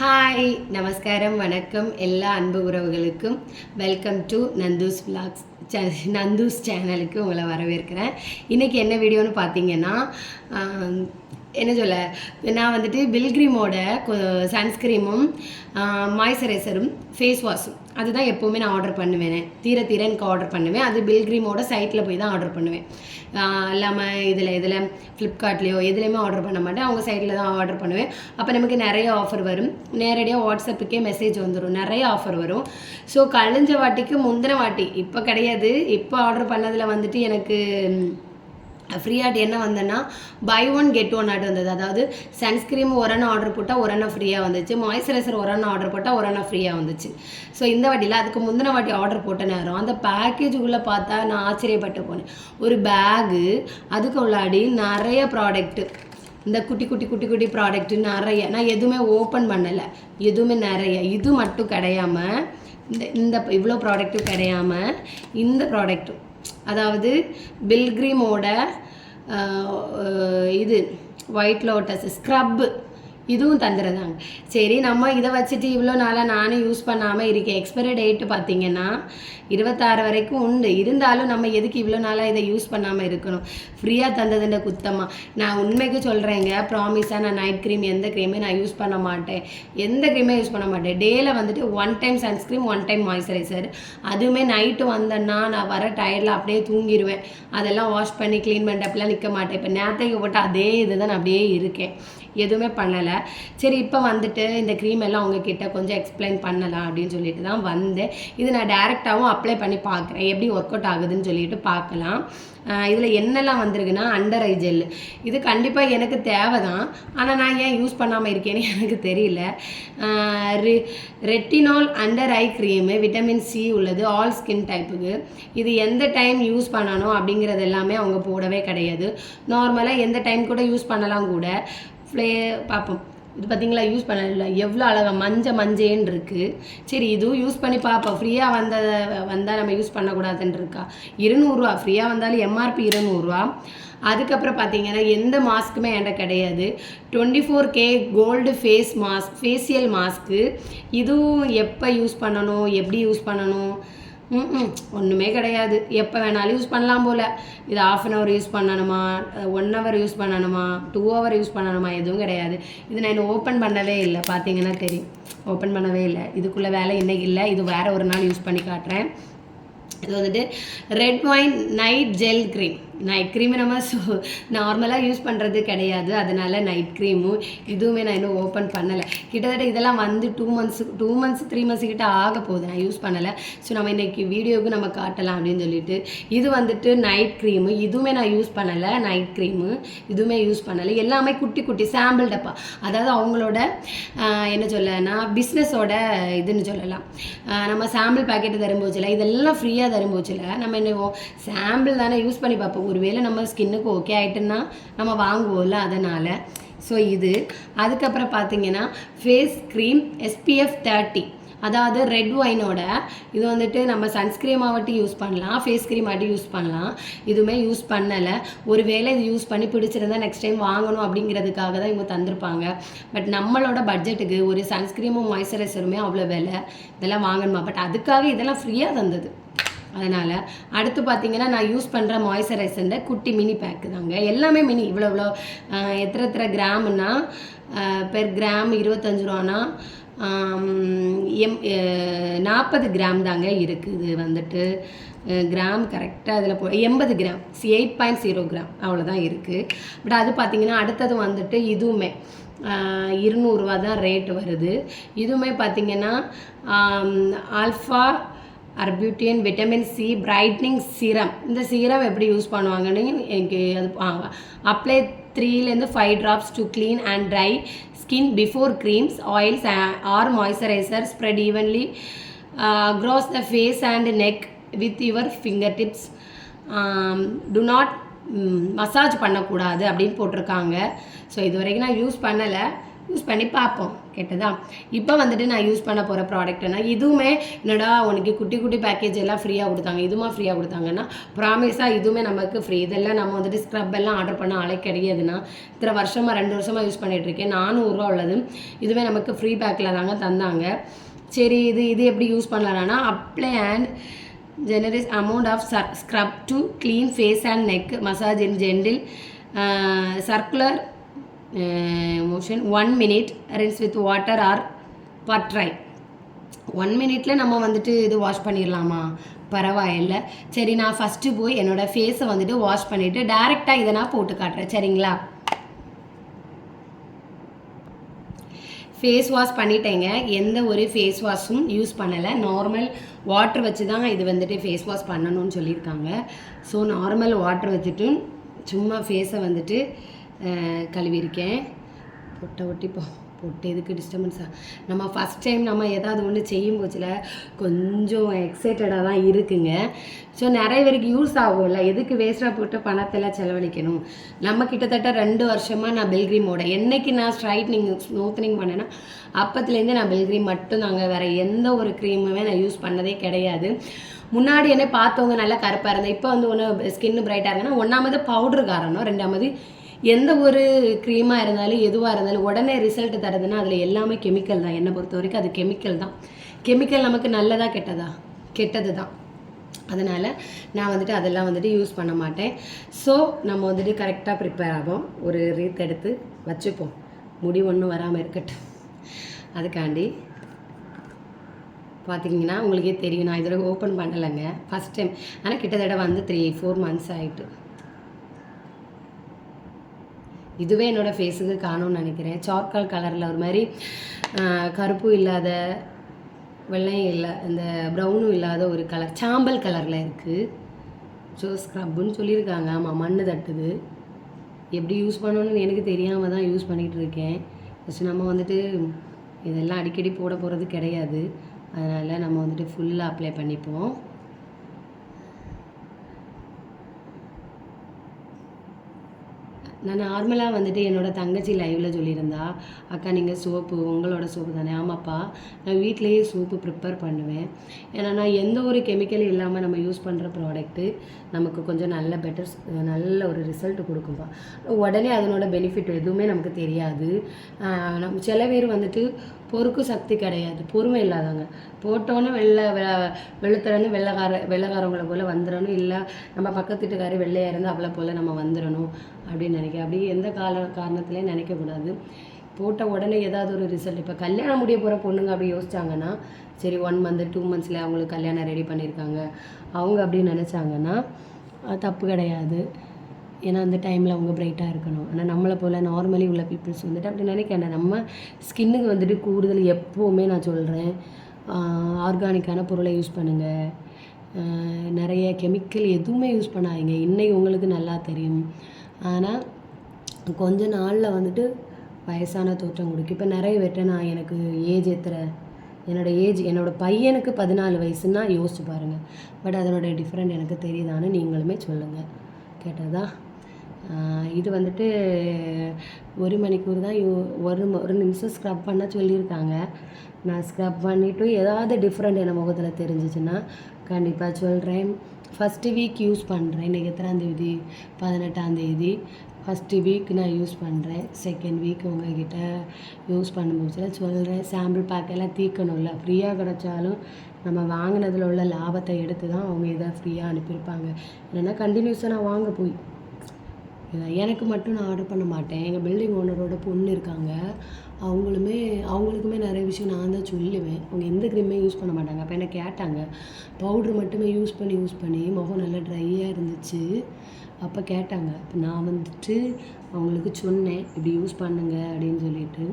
Hi நமஸ்காரம் வணக்கம் எல்லா அன்பு உறவுகளுக்கும். வெல்கம் டு நந்தூஸ் vlogs சே- நந்தூஸ் சேனலுக்கு உங்களை வரவேற்கிறேன். இன்றைக்கி என்ன வீடியோன்னு பார்த்தீங்கன்னா என்ன சொல்ல? நான் வந்துட்டு பில்கிரிமோட சன்ஸ்கிரீமும் மாய்ஸ்சரைசரும் ஃபேஸ் வாஷும் அதுதான் எப்போவுமே நான் ஆர்டர் பண்ணுவேன். தீர தீர எனக்கு ஆர்டர் பண்ணுவேன். அது பில்கிரிமோட சைட்டில் போய் தான் ஆர்டர் பண்ணுவேன். இல்லாமல் இதில் இதில் ஃப்ளிப்கார்ட்லேயோ எதுலேயுமே ஆர்டர் பண்ண மாட்டேன். அவங்க சைட்டில் தான் ஆர்டர் பண்ணுவேன். அப்போ நமக்கு நிறைய ஆஃபர் வரும். நேரடியாக வாட்ஸ்அப்புக்கே மெசேஜ் வந்துடும் நிறைய ஆஃபர் வரும். ஸோ கழிஞ்ச வாட்டிக்கு முந்தின வாட்டி. இப்போ கிடையாது. இப்போ ஆர்டர் பண்ணதில் வந்துட்டு எனக்கு ஃப்ரீயாட் என்ன வந்தேன்னா buy one get one ad வந்தது. அதாவது சன்ஸ்கிரீம் ஒரணா ஆர்டர் போட்டால் ஒரணா ஃப்ரீயாக வந்துச்சு. மாய்ஸ்சரைசர் ஒரணா ஆர்டர் போட்டால் ஒரணா ஃப்ரீயாக வந்துச்சு. ஸோ இந்த வாட்டியில் அதுக்கு முந்தின வாட்டி ஆர்டர் போட்ட நேரம் அந்த பேக்கேஜுக்குள்ளே பார்த்தா நான் ஆச்சரியப்பட்டு போனேன். ஒரு பேகு அதுக்கு உள்ளாடி நிறைய ப்ராடக்ட்டு இந்த குட்டி குட்டி குட்டி குட்டி ப்ராடக்ட்டு நிறைய. நான் எதுவுமே ஓப்பன் பண்ணலை. எதுவுமே நிறைய. இது மட்டும் கிடையாமல் இந்த இந்த இவ்வளோ ப்ராடக்ட்டும் கிடையாமல் இந்த ப்ராடக்ட்டும் அதாவது பில்கிரிமோட இது ஒயிட் லோட்டஸ் ஸ்க்ரப்பு இதுவும் தந்துடுதாங்க சரி நம்ம இதை வச்சுட்டு இவ்வளோ நாளாக நானும் யூஸ் பண்ணாமல் இருக்கேன். எக்ஸ்பைரி டேட்டு பார்த்தீங்கன்னா இருபத்தாறு வரைக்கும் உண்டு. இருந்தாலும் நம்ம எதுக்கு இவ்வளோ நாளாக இதை யூஸ் பண்ணாமல் இருக்கணும்? ஃப்ரீயாக தந்ததுன்ற குத்தமாக நான் உண்மைக்கு சொல்கிறேங்க ப்ராமிஸாக நான் நைட் க்ரீம் எந்த க்ரீமே நான் யூஸ் பண்ண மாட்டேன். எந்த க்ரீமே யூஸ் பண்ண மாட்டேன். டேயில் வந்துட்டு one time sunscreen one time moisturiser அதுவுமே நைட்டு வந்தேன்னா நான் வர டயர்டில் அப்படியே தூங்கிடுவேன் அதெல்லாம் வாஷ் பண்ணி க்ளீன் பண்ணிட்டு அப்படிலாம் நிற்க மாட்டேன். இப்போ நேரத்தைக்கு போட்டு அதே இதுதான் நான் அப்படியே இருக்கேன். எதுவுமே பண்ணலை. சரி இப்போ வந்துட்டு இந்த க்ரீம் எல்லாம் உங்ககிட்ட கொஞ்சம் எக்ஸ்பிளைன் பண்ணலாம் அப்படின்னு சொல்லிட்டு தான் வந்தேன். இது நான் டேரெக்டாகவும் அப்ளை பண்ணி பார்க்குறேன். எப்படி ஒர்க் அவுட் ஆகுதுன்னு சொல்லிட்டு பார்க்கலாம். இதில் என்னெல்லாம் வந்திருக்குன்னா அண்டர் ஐ ஜெல் இது கண்டிப்பாக எனக்கு தேவை தான் ஆனால் நான் ஏன் யூஸ் பண்ணாமல் இருக்கேன்னு எனக்கு தெரியல. Retinol under eye cream vitamin C உள்ளது ஆல் ஸ்கின் டைப்புக்கு இது எந்த டைம் யூஸ் பண்ணணும் அப்படிங்கிறது எல்லாமே அவங்க போடவே கிடையாது. நார்மலாக எந்த டைம் கூட யூஸ் பண்ணலாம் கூட. ஃப்ளே பார்ப்போம். இது பார்த்தீங்களா யூஸ் பண்ணல. எவ்வளோ அழகாக மஞ்ச மஞ்சேன்னு இருக்குது சரி இதுவும் யூஸ் பண்ணி பார்ப்போம். ஃப்ரீயாக வந்த வந்தால் நம்ம யூஸ் பண்ணக்கூடாதுன்னு இருக்கா? இருநூறுவா ஃப்ரீயாக வந்தாலும் எம்ஆர்பி இருநூறுவா அதுக்கப்புறம் பார்த்தீங்கன்னா எந்த மாஸ்க்குமே என்கிட்ட கிடையாது. Twenty four K gold face mask facial mask இதுவும் எப்போ யூஸ் பண்ணணும்? எப்படி யூஸ் பண்ணணும்? ம் ஒன்றுமே கிடையாது. எப்போ வேணாலும் யூஸ் பண்ணலாம் போல். இது ஆஃப் அன் ஹவர் யூஸ் பண்ணணுமா? ஒன் ஹவர் யூஸ் பண்ணணுமா? டூ ஹவர் யூஸ் பண்ணணுமா? எதுவும் கிடையாது. இது நான் இன்னும் ஓப்பன் பண்ணவே இல்லை. பார்த்தீங்கன்னா தெரியும். ஓப்பன் பண்ணவே இல்லை. இதுக்குள்ளே வேலை இன்றைக்கி இல்லை. இது வேறு ஒரு நாள் யூஸ் பண்ணி காட்டுறேன். இது வந்துட்டு red wine night gel cream night cream நம்ம ஸோ நார்மலாக யூஸ் பண்ணுறது கிடையாது. அதனால நைட் க்ரீமும் இதுவுமே நான் இன்னும் ஓப்பன் பண்ணலை. கிட்டத்தட்ட இதெல்லாம் வந்து two months two months three months கிட்ட ஆக போகுது. நான் யூஸ் பண்ணலை. ஸோ நம்ம இன்றைக்கி வீடியோவுக்கு நம்ம காட்டலாம் அப்படின்னு சொல்லிட்டு இது வந்துட்டு நைட் க்ரீமு இதுவுமே நான் யூஸ் பண்ணலை. நைட் க்ரீமு இதுவுமே யூஸ் பண்ணலை. எல்லாமே குட்டி குட்டி சாம்பிள் டப்பா. அதாவது அவங்களோட என்ன சொல்லனா பிஸ்னஸோட இதுன்னு சொல்லலாம். நம்ம சாம்பிள் பாக்கெட்டு தரும்போச்சுல இதெல்லாம் ஃப்ரீயாக தரும்போச்சுல நம்ம என்ன சாம்பிள் தானே யூஸ் பண்ணி பார்ப்போம். ஒருவேளை நம்ம ஸ்கின்னுக்கு ஓகே ஆகிட்டுன்னா நம்ம வாங்குவோம்ல அதனால். ஸோ இது. அதுக்கப்புறம் பார்த்தீங்கன்னா ஃபேஸ் க்ரீம் எஸ்பிஎஃப் தேர்ட்டி அதாவது ரெட் ஒயினோட இது வந்துட்டு நம்ம சன்ஸ்க்ரீம் ஆகட்டும் யூஸ் பண்ணலாம் ஃபேஸ் க்ரீம் ஆகட்டும் யூஸ் பண்ணலாம். இதுவுமே யூஸ் பண்ணலை. ஒருவேளை இது யூஸ் பண்ணி பிடிச்சிருந்தா நெக்ஸ்ட் டைம் வாங்கணும் அப்படிங்கிறதுக்காக தான் இவங்க தந்திருப்பாங்க. பட் நம்மளோட பட்ஜெட்டுக்கு ஒரு சன்ஸ்க்ரீமும் மாய்ஸ்சரைசருமே அவ்வளோ விலை. இதெல்லாம் வாங்கணுமா? பட் அதுக்காக இதெல்லாம் ஃப்ரீயாக தந்தது. அதனால் அடுத்து பார்த்தீங்கன்னா நான் யூஸ் பண்ணுற மாய்ஸ்சரைசர் குட்டி மினி பேக்கு தாங்க. எல்லாமே மினி இவ்வளோ இவ்வளோ எத்தனை எத்தனை கிராமுன்னா பெர் கிராம் இருபத்தஞ்சு ரூபானா எம் நாற்பது கிராம் தாங்க இருக்குது வந்துட்டு. கிராம் கரெக்டாக அதில் போ எண்பது gram eight point zero gram அவ்வளோதான் இருக்குது பட் அது பார்த்திங்கன்னா அடுத்தது வந்துட்டு இதுவுமே இருநூறுவா தான் ரேட் வருது. இதுவுமே பார்த்திங்கன்னா alpha arbutin vitamin C brightening serum இந்த சீரம் எப்படி யூஸ் பண்ணுவாங்கன்னு எனக்கு அது apply த்ரீலேருந்து five drops to clean and dry skin before creams oils or moisturiser spread evenly across the face and neck with your finger tips do not massage பண்ணக்கூடாது அப்படின்னு போட்டிருக்காங்க. So இது வரைக்கும் நான் யூஸ் பண்ணலை. யூஸ் பண்ணி பார்ப்போம். கேட்டதா? இப்போ வந்துட்டு நான் யூஸ் பண்ண போகிற ப்ராடக்ட்னா இதுவுமே என்னடா உனக்கு குட்டி குட்டி பேக்கேஜ் எல்லாம் ஃப்ரீயாக கொடுத்தாங்க. இதுமா ஃப்ரீயாக கொடுத்தாங்கன்னா ப்ராமிஸாக இதுவுமே நமக்கு ஃப்ரீ இதெல்லாம் நம்ம வந்துட்டு ஸ்க்ரப் எல்லாம் ஆர்டர் பண்ண ஆளே கிடையாதுன்னா இத்தனை வருஷமாக ரெண்டு வருஷமாக யூஸ் பண்ணிகிட்டு இருக்கேன். நானூறுரூவா உள்ளது இதுவே நமக்கு ஃப்ரீ பேக்கில் தாங்க தந்தாங்க. சரி இது இது எப்படி யூஸ் பண்ணலான்னா apply and generous amount of scrub to clean face and neck massage in gentle circular motion one minute rinse with water or pat dry one மினிட்ல நம்ம வந்துட்டு இது வாஷ் பண்ணிடலாமா பரவாயில்ல. சரி நான் ஃபஸ்ட்டு போய் என்னோடய ஃபேஸை வந்துட்டு வாஷ் பண்ணிவிட்டு டேரெக்டாக இதை நான் போட்டு காட்டுறேன். சரிங்களா? ஃபேஸ் வாஷ் பண்ணிட்டேங்க. எந்த ஒரு ஃபேஸ் வாஷும் யூஸ் பண்ணலை. நார்மல் வாட்டர் வச்சு தான் இது வந்துட்டு ஃபேஸ் வாஷ் பண்ணணும்னு சொல்லியிருக்காங்க. ஸோ நார்மல் வாட்டர் வச்சுட்டு சும்மா ஃபேஸை வந்துட்டு கழுவியிருக்கேன். பொட்டை ஒட்டி போ பொட்டு எதுக்கு டிஸ்டர்பன்ஸாக நம்ம ஃபஸ்ட் டைம் நம்ம ஏதாவது ஒன்று செய்யும் போச்சில் கொஞ்சம் எக்ஸைட்டடாக தான் இருக்குங்க. ஸோ நிறைய பேருக்கு யூஸ் ஆகும்ல எதுக்கு வேஸ்ட்டாக போட்டு பணத்தெல்லாம் செலவழிக்கணும்? நம்ம கிட்டத்தட்ட ரெண்டு வருஷமாக நான் பெல்கிரீமோட என்றைக்கு நான் ஸ்ட்ரைட்னிங் ஸ்மூத்னிங் பண்ணேன்னா அப்பத்துலேருந்தே நான் பெல்கிரீம் மட்டும்தாங்க வேறு எந்த ஒரு க்ரீமுமே நான் யூஸ் பண்ணதே கிடையாது. முன்னாடி என்ன பார்த்தவங்க நல்லா கருப்பாக இருந்தேன் இப்போ வந்து ஒன்று ஸ்கின் பிரைட்டாக இருந்தேன்னா ஒன்றாமது பவுடர் காரணம் ரெண்டாவது எந்த ஒரு க்ரீமாக இருந்தாலும் எதுவாக இருந்தாலும் உடனே ரிசல்ட் தருதுன்னா அதில் எல்லாமே கெமிக்கல் தான். என்னை பொறுத்த வரைக்கும் அது கெமிக்கல் தான். கெமிக்கல் நமக்கு நல்லதா கெட்டதா? கெட்டது தான் அதனால் நான் வந்துட்டு அதெல்லாம் வந்துட்டு யூஸ் பண்ண மாட்டேன். ஸோ நம்ம வந்துட்டு கரெக்டாக ப்ரிப்பேர் ஆகும் ஒரு ரீத் எடுத்து வச்சுப்போம். முடி ஒன்றும் வராமல் இருக்கட்டும். அதுக்காண்டி பார்த்திங்கன்னா உங்களுக்கே தெரியும். நான் இதோட ஓப்பன் பண்ணலைங்க. ஃபஸ்ட் டைம் ஆனால் கிட்டத்தட்ட வந்து த்ரீ ஃபோர் மந்த்ஸ் ஆகிட்டு இதுவே என்னோடய ஃபேஸுக்கு காணும்னு நினைக்கிறேன். சார்கால் கலரில் ஒரு மாதிரி கருப்பும் இல்லாத வெள்ளையும் இல்லை இந்த ப்ரௌனும் இல்லாத ஒரு கலர் சாம்பல் கலரில் இருக்குது ஸோ ஸ்க்ரப்புன்னு சொல்லியிருக்காங்க. ஆமாம் மண் தட்டுது. எப்படி யூஸ் பண்ணணும்னு எனக்கு தெரியாமல் தான் யூஸ் பண்ணிகிட்டு இருக்கேன். ஃபஸ்ட்டு நம்ம வந்துட்டு இதெல்லாம் அடிக்கடி போட போகிறது கிடையாது. அதனால் நம்ம வந்துட்டு ஃபுல்லாக அப்ளை பண்ணிப்போம். நான் நார்மலாக வந்துட்டு என்னோட தங்கச்சி லைவில் சொல்லியிருந்தா அக்கா நீங்கள் சோப்பு உங்களோட சோப்பு தானே? ஆமாப்பா நான் வீட்டிலேயே சோப்பு ப்ரிப்பேர் பண்ணுவேன். ஏன்னா நான் எந்த ஒரு கெமிக்கலும் இல்லாமல் நம்ம யூஸ் பண்ணுற ப்ராடக்ட்டு நமக்கு கொஞ்சம் நல்ல பெட்டர் நல்ல ஒரு ரிசல்ட் கொடுக்கும்பா. உடனே அதனோட பெனிஃபிட் எதுவுமே நமக்கு தெரியாது. நம் நம்ம சில பேர் வந்துட்டு பொறுக்கு சக்தி கிடையாது. பொறுமை இல்லாதவங்க. போட்டோன்னே வெள்ளை வெ- வெளுத்துறன்னு வெள்ளைக்கார வெள்ளைக்காரவங்கள போல் வந்துடணும் இல்லை நம்ம பக்கத்து வீட்டுக்காரி வெள்ளையாக இருந்து அவளை போல் நம்ம வந்துடணும் அப்படின்னு நினைக்க. அப்படி எந்த கால காரணத்துலேயும் நினைக்கக்கூடாது. போட்ட உடனே ஏதாவது ஒரு ரிசல்ட் இப்போ கல்யாணம் முடிய போகிற பொண்ணுங்க அப்படி யோசிச்சாங்கன்னா சரி ஒன் மந்த் டூ மந்த்ஸில் அவங்களுக்கு கல்யாணம் ரெடி பண்ணியிருக்காங்க அவங்க அப்படி நினச்சாங்கன்னா தப்பு கிடையாது. ஏன்னா அந்த டைமில் அவங்க பிரைட்டாக இருக்கணும். ஆனால் நம்மளை போல் நார்மலி உள்ள பீப்புள்ஸ் வந்துட்டு அப்படி நினைக்கிறேன் நம்ம ஸ்கின்னுக்கு வந்துட்டு கூடுதல் எப்போவுமே நான் சொல்கிறேன் ஆர்கானிக்கான பொருளை யூஸ் பண்ணுங்கள் நிறைய கெமிக்கல் எதுவுமே யூஸ் பண்ணாதீங்க. இன்னைக்கு உங்களுக்கு நல்லா தெரியும். ஆனால் கொஞ்ச நாளில் வந்துட்டு வயசான தோற்றம் கொடுக்கும். இப்போ நிறைய வெட்ட நான் எனக்கு ஏஜ் எத்தனை என்னோட ஏஜ் என்னோடய பையனுக்கு பதினாலு வயசுன்னா யோசிச்சு பாருங்கள் பட் அதனோட டிஃப்ரெண்ட் எனக்கு தெரியுதான்னு நீங்களுமே சொல்லுங்கள் கேட்டதா? இது வந்துட்டு ஒரு மணிக்கூர் தான் யூ ஒரு ஒரு நிமிஷம் ஸ்க்ரப் பண்ண சொல்லியிருக்காங்க. நான் ஸ்க்ரப் பண்ணிவிட்டு ஏதாவது டிஃப்ரெண்ட் என் முகத்தில் தெரிஞ்சிச்சுன்னா கண்டிப்பாக சொல்கிறேன் ஃபஸ்ட்டு வீக் யூஸ் பண்ணுறேன் இன்றைக்கி எத்தனாந்தேதி பதினெட்டாந்தேதி ஃபஸ்ட்டு வீக் நான் யூஸ் பண்ணுறேன் செகண்ட் வீக் உங்ககிட்ட யூஸ் பண்ணும்போது சொல்கிறேன் சாம்பிள் பேக் எல்லாம் ஃப்ரீயாக கிடச்சாலும் நம்ம வாங்கினதில் உள்ள லாபத்தை எடுத்து தான் அவங்க இதை ஃப்ரீயாக அனுப்பியிருப்பாங்க. இல்லைன்னா கண்டினியூஸாக நான் வாங்க போய் எனக்கு மட்டும் நான் ஆர்டர் பண்ண மாட்டேன். எங்கள் பில்டிங் ஓனரோட பொண்ணு இருக்காங்க. அவங்களுமே அவங்களுக்குமே நிறைய விஷயம் நான் தான் சொல்லுவேன். அவங்க எந்த க்ரீமே யூஸ் பண்ண மாட்டாங்க. அப்போ என்ன கேட்டாங்க பவுட்ரு மட்டுமே யூஸ் பண்ணி யூஸ் பண்ணி முகம் நல்லா ட்ரையாக இருந்துச்சு. அப்போ கேட்டாங்க. அப்போ நான் வந்துட்டு அவங்களுக்கு சொன்னேன் இப்படி யூஸ் பண்ணுங்க அப்படின்னு சொல்லிட்டு.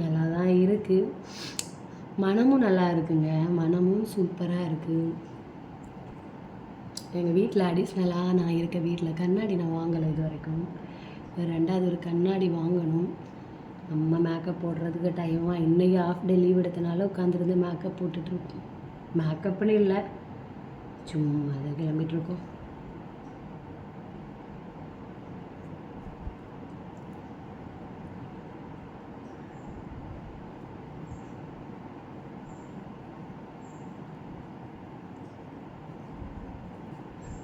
நல்லா தான் இருக்குது மனமும் நல்லா இருக்குங்க. மனமும் சூப்பராக இருக்குது எங்கள் வீட்டில் அடிஷ்னலாக நான் இருக்க வீட்டில் கண்ணாடி நான் வாங்கலை இது வரைக்கும். ரெண்டாவது ஒரு கண்ணாடி வாங்கணும். நம்ம மேக்கப் போடுறதுக்கு டைமாக இன்றைக்கி ஆஃப் டே லீவ் எடுத்தனால உட்காந்துருந்து மேக்கப் போட்டுட்ருக்கோம் மேக்கப்னு இல்லை. சும்மா அதை கிளம்பிகிட்ருக்கோம்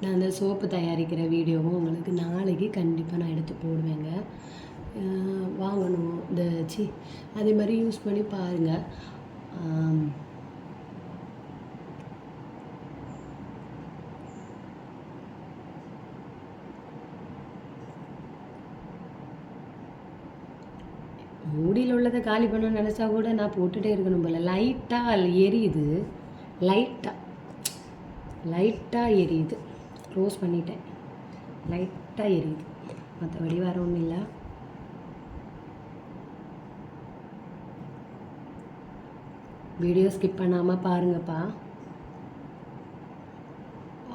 நான் அந்த சோப்பு தயாரிக்கிற வீடியோவும் உங்களுக்கு நாளைக்கு கண்டிப்பாக நான் எடுத்து போடுவேங்க. வாங்கணும். இந்த சி அதே மாதிரி யூஸ் பண்ணி பாருங்கள் மூடியில் உள்ளதை காலி பண்ணணும்னு நினச்சா கூட நான் போட்டுகிட்டே இருக்கணும் போல். லைட்டாக எரியுது. லைட்டாக லைட்டாக எரியுது. க்ளோஸ் பண்ணிட்டேன். லைட்டாக எரியுது. மற்றபடி வேறு ஒன்றும் இல்லை. வீடியோ ஸ்கிப் பண்ணாமல் பாருங்கப்பா.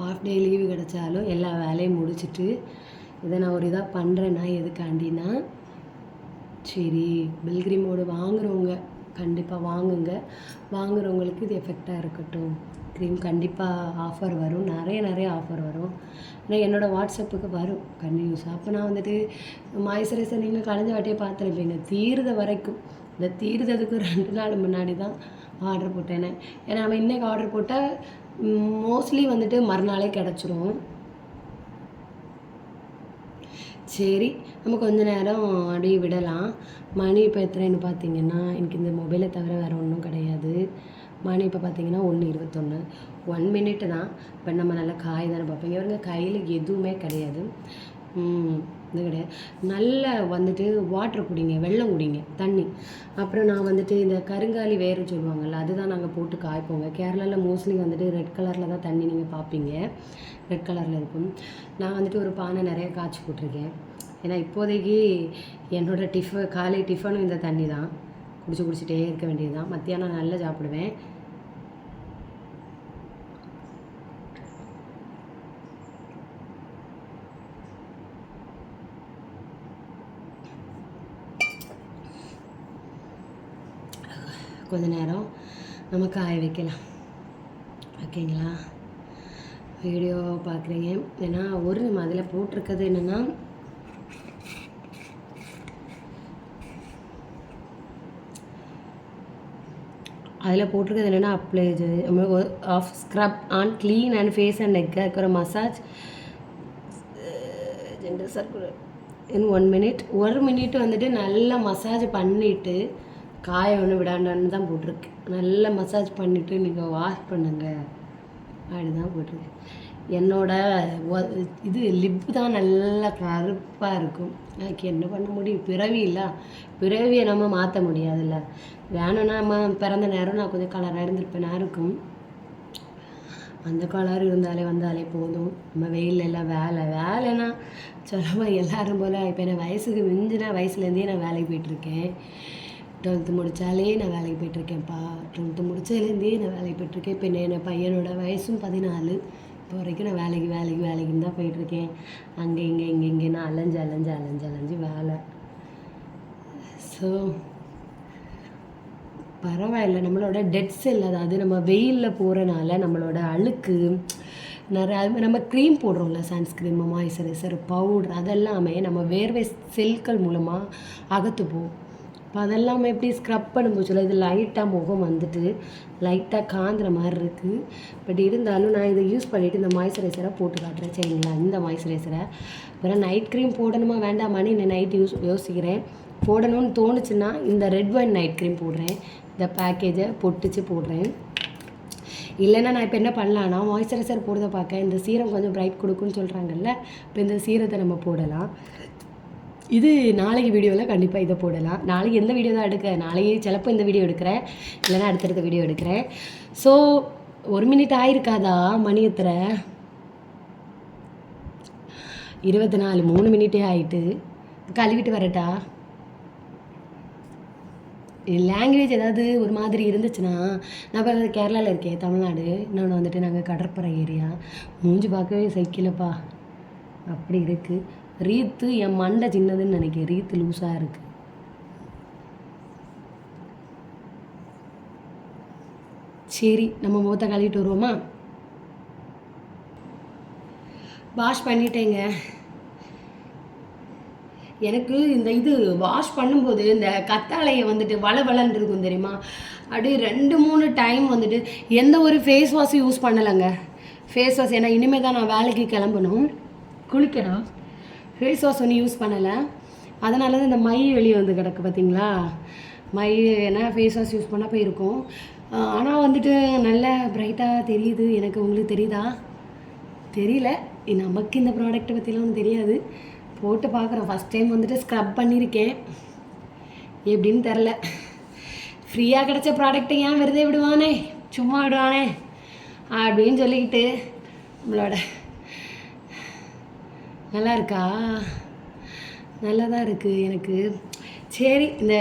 ஆஃப் டே லீவு கிடைச்சாலும் எல்லா வேலையும் முடிச்சிட்டு இதை நான் ஒரு இதாக பண்ணுறேன்னா எதுக்காண்டினா சரி பில்கிரிமோடு வாங்குறவங்க கண்டிப்பாக வாங்குங்க. வாங்குறவங்களுக்கு இது எஃபெக்டாக இருக்கட்டும். க்ரீம் கண்டிப்பாக ஆஃபர் வரும். நிறைய நிறைய ஆஃபர் வரும். ஆனால் என்னோடய வாட்ஸ்அப்புக்கு வரும். கண்டினியூஸாக அப்போ நான் வந்துட்டு மாய்ஸ்சரைசர் நீங்கள் கலைஞ்ச வாட்டியே பார்த்துருப்பீங்க. தீர்த வரைக்கும். இந்த தீர்ந்ததுக்கு ரெண்டு நாள் முன்னாடி தான் ஆர்டர் போட்டேனே. ஏன்னா நம்ம இன்றைக்கி ஆர்டர் போட்டால் மோஸ்ட்லி வந்துட்டு மறுநாளே கிடச்சிரும். சரி நம்ம கொஞ்ச நேரம் அப்படியே விடலாம். மணி இப்போ எத்தனைன்னு பார்த்தீங்கன்னா எனக்கு இந்த மொபைலை தவிர வேறு ஒன்றும் கிடையாது. மணி இப்போ பார்த்தீங்கன்னா ஒன்று இருபத்தொன்று ஒன் மினிட் தான். இப்போ நம்ம நல்லா காய் தானே பார்ப்போம். இவங்க கையில் எதுவுமே கிடையாது. இது கிடையாது. நல்ல வந்துட்டு வாட்டர் குடிங்க வெள்ளம் குடிங்க தண்ணி. அப்புறம் நான் வந்துட்டு இந்த கருங்காலி வேறு சொல்லுவாங்கள்ல அதுதான் நாங்கள் போட்டு காய்ப்போங்க. கேரளாவில் மோஸ்ட்லி வந்துட்டு ரெட் கலரில் தான் தண்ணி நீங்கள் பார்ப்பீங்க ரெட் கலரில் இருக்கும். நான் வந்துட்டு ஒரு பானை நிறைய காய்ச்சி போட்டிருக்கேன். ஏன்னா இப்போதைக்கு என்னோட டிஃபன் காலை டிஃபனும் இந்த தண்ணி தான் குடிச்சு குடிச்சிட்டே இருக்க வேண்டியது தான் மத்தியானம் நல்லா சாப்பிடுவேன். கொஞ்ச நேரம் நம்ம காய வைக்கலாம். ஓகேங்களா? வீடியோ பார்க்குறீங்க ஏன்னா ஒரு நம்ம அதில் போட்டிருக்கிறது என்னென்னா அதில் போட்டிருக்கிறது என்னென்னா apply of scrub on clean and face and neck இருக்கிற massage gentle circular in one minute ஒரு மினிட் வந்துட்டு நல்லா மசாஜ் பண்ணிவிட்டு காய ஒன்று விடாண்டான்னு தான் போட்டிருக்கு. நல்லா மசாஜ் பண்ணிவிட்டு நீங்கள் வாஷ் பண்ணுங்கள் அப்படி தான் போட்டிருக்கு. என்னோட இது லிப்பு தான் நல்லா கருப்பாக இருக்கும். எனக்கு என்ன பண்ண முடியும்? பிறவி இல்லை. பிறவியை நம்ம மாற்ற முடியாதுல்ல. வேணும்னா நம்ம பிறந்த நேரம் நான் கொஞ்சம் கலராக இருந்திருப்பேனா இருக்கும். அந்த கலர் இருந்தாலே வந்தாலே போதும். நம்ம வெயில்ல எல்லாம் வேலை. வேலைன்னா சொல்லமா எல்லோரும் போல் இப்போ என்ன வயசுக்கு மிஞ்சினா வயசுலேருந்தே நான் வேலைக்கு போயிட்டுருக்கேன். டுவெல்த்து முடித்தாலே நான் வேலைக்கு போயிட்டுருக்கேன்ப்பா. டுவெல்த்து முடிச்சதுலேருந்தே நான் வேலைக்கு போயிட்டுருக்கேன். இப்போ என்ன பையனோட வயசும் பதினாலு. இப்போ வரைக்கும் நான் வேலைக்கு வேலைக்கு வேலைக்குன்னு தான் போயிட்டுருக்கேன். அங்கே இங்கே இங்கே இங்கே நான் அலைஞ்சு அலைஞ்சு அலைஞ்சு அலைஞ்சு வேலை ஸோ பரவாயில்ல. நம்மளோட டெட் செல் அதாவது நம்ம வெயிலில் போகிறனால நம்மளோட அழுக்கு நிறைய நம்ம க்ரீம் போடுறோம்ல சன்ஸ்க்ரீம் மாய்ஸ்சரைசர் பவுடர் அதெல்லாமே நம்ம வேர்வை செல்கள் மூலமாக அகத்துப்போம் இப்போ அதெல்லாமே எப்படி ஸ்க்ரப் பண்ணும்போது இது லைட்டாக முகம் வந்துட்டு லைட்டாக காந்துற மாதிரி இருக்குது பட் இருந்தாலும் நான் இதை யூஸ் பண்ணிவிட்டு இந்த மாய்ஸ்சரைசரை போட்டு காட்டுறேன் சரிங்களா? இந்த மாய்ஸ்சரைசரை அப்புறம் நைட் க்ரீம் போடணுமா வேண்டாமான்னு இந்த நைட் யூஸ் யோசிக்கிறேன். போடணும்னு தோணுச்சுன்னா இந்த ரெட் ஒயின் நைட் க்ரீம் போடுறேன். இந்த பேக்கேஜை பொட்டிச்சு போடுறேன். இல்லைன்னா நான் இப்போ என்ன பண்ணலான்னா மாய்ஸ்சரைசர் போடுறத பார்க்க இந்த சீரம் கொஞ்சம் பிரைட் கொடுக்குன்னு சொல்கிறாங்கல்ல இப்போ இந்த சீரத்தை நம்ம போடலாம். இது நாளைக்கு வீடியோவில் கண்டிப்பாக இதை போடலாம். நாளைக்கு எந்த வீடியோ தான் எடுக்க நாளைக்கு சிலப்போ இந்த வீடியோ எடுக்கிறேன். இல்லைன்னா அடுத்தடுத்த வீடியோ எடுக்கிறேன். ஸோ ஒரு மினிட் ஆயிருக்காதா மணி எத்தனை? இருபத்தி நாலு மூணு மினிட்டே ஆயிட்டு. கழுவிட்டு வரட்டா? லாங்குவேஜ் ஏதாவது ஒரு மாதிரி இருந்துச்சுன்னா நான் இப்போ கேரளாவில் இருக்கேன் தமிழ்நாடு. இன்னொன்று வந்துட்டு நாங்கள் கடற்பரை ஏரியா மூஞ்சி பார்க்கவே சைக்கிளப்பா அப்படி இருக்குது ரீத்து என் மண்டை சின்னதுன்னு நினைக்கிறேன். ரீத்து லூஸாக இருக்குது சரி நம்ம முகத்தை கழுவிட்டு வருவோமா? வாஷ் பண்ணிட்டேங்க. எனக்கு இந்த இது வாஷ் பண்ணும்போது இந்த கத்தாழையை வந்துட்டு வள வளன்னு இருக்கும் தெரியுமா? அப்படியே ரெண்டு மூணு டைம் வந்துட்டு எந்த ஒரு ஃபேஸ் வாஷும் யூஸ் பண்ணலைங்க. ஃபேஸ் வாஷ் ஏன்னா இனிமேல் தான் நான் வேலைக்கு கிளம்பணும். குளிக்கணும். ஃபேஸ் வாஷ் ஒன்றும் யூஸ் பண்ணலை. அதனால தான் இந்த மை வெளியே வந்து கிடக்கு பார்த்தீங்களா மை ஏன்னா ஃபேஸ் வாஷ் யூஸ் பண்ணால் போயிருக்கும் ஆனால் வந்துட்டு நல்ல பிரைட்டாக தெரியுது. எனக்கு உங்களுக்கு தெரியுதா? தெரியல. நமக்கு இந்த ப்ராடக்ட்டை பற்றிலாம் ஒன்றும் தெரியாது. போட்டு பார்க்குறேன் ஃபஸ்ட் டைம் வந்துட்டு ஸ்க்ரப் பண்ணியிருக்கேன் எப்படின்னு தெரில ஃப்ரீயாக கிடச்ச ப்ராடக்ட்டை ஏன் விருதே விடுவானே? சும்மா விடுவானே? அப்படின்னு சொல்லிக்கிட்டு நம்மளோட நல்லா இருக்கா நல்லா தான் இருக்குது எனக்கு சரி இந்த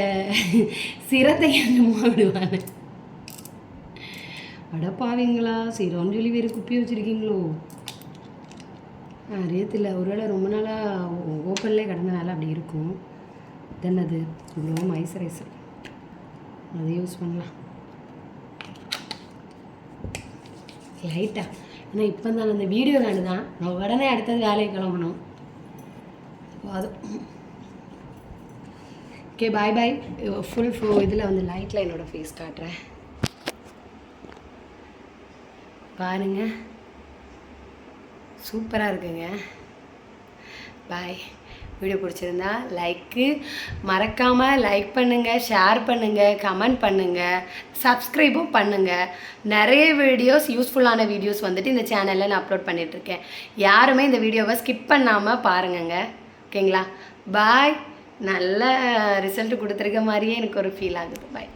சிரத்தை என்னமோ விடுவாங்க? அடப்பாவீங்களா சிரோன்னு சொல்லி வேறு குப்பி வச்சுருக்கீங்களோ? அறியத்தில்ல ஒருவேளை ரொம்ப நாளாக ஓப்பன்லேயே கிடந்தனால அப்படி இருக்கும். தென் அது இவ்வளோ மைசரைசர் அதை யூஸ் பண்ணலாம். லைட்டாக ஆனால் இப்போ தான் அந்த வீடியோ வேணு தான் நான் உடனே அடுத்தது வேலையை கிளம்பணும். அது. ஓகே பாய் பாய் ஃபுல் ஃபோ இதில் வந்து லைட்டில் என்னோடய ஃபேஸ் காட்டுறேன். பாருங்க. சூப்பராக இருக்குங்க. பாய் வீடியோ பிடிச்சிருந்தா லைக்கு மறக்காமல் லைக் பண்ணுங்கள் ஷேர் பண்ணுங்கள் கமெண்ட் பண்ணுங்கள் சப்ஸ்கிரைபும் பண்ணுங்கள் நிறைய வீடியோஸ் யூஸ்ஃபுல்லான வீடியோஸ் வந்துட்டு இந்த சேனலில் நான் அப்லோட் பண்ணிகிட்ருக்கேன் யாருமே இந்த வீடியோவை ஸ்கிப் பண்ணாமல் பாருங்கங்க. ஓகேங்களா பாய் நல்ல ரிசல்ட் கொடுத்துருக்க மாதிரியே எனக்கு ஒரு ஃபீல் ஆகுது. பாய்